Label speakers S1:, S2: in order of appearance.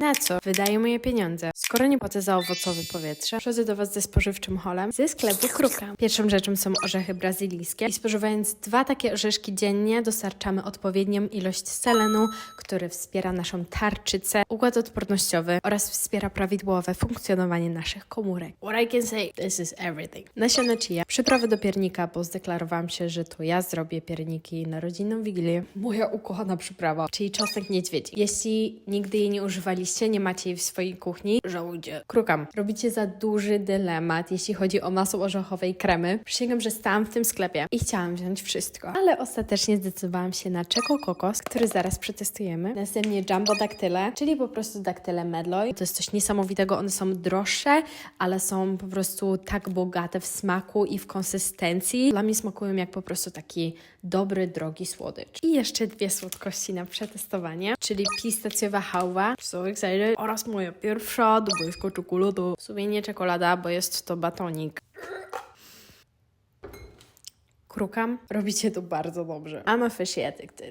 S1: Na co wydaję moje pieniądze? Skoro nie płacę za owocowe powietrze, przychodzę do Was ze spożywczym holem ze sklepu Kruka. Pierwszą rzeczą są orzechy brazylijskie i spożywając dwa takie orzeszki dziennie dostarczamy odpowiednią ilość selenu, który wspiera naszą tarczycę, układ odpornościowy oraz wspiera prawidłowe funkcjonowanie naszych komórek. What I can say, this is everything. Nasiona chia, przyprawy do piernika, bo zdeklarowałam się, że to ja zrobię pierniki na rodzinną wigilię. Moja ukochana przyprawa, czyli czosnek niedźwiedzi. Jeśli nigdy jej nie używaliście, nie macie jej w swojej kuchni, żałujcie. Krukam. Robicie za duży dylemat, jeśli chodzi o masło orzechowej kremy. Przysięgam, że stałam w tym sklepie i chciałam wziąć wszystko. Ale ostatecznie zdecydowałam się na Czeko Kokos, który zaraz przetestujemy. Następnie Jumbo Daktyle, czyli po prostu daktyle Medloy. To jest coś niesamowitego, one są droższe, ale są po prostu tak bogate w smaku i w konsystencji. Dla mnie smakują jak po prostu taki dobry, drogi słodycz. I jeszcze dwie słodkości na przetestowanie, czyli pistacjowa hałwa, so excited, oraz moja pierwsza dubojsko czekolada. W sumie nie czekolada, bo jest to batonik. Krukam, robicie to bardzo dobrze. I'm officially addicted.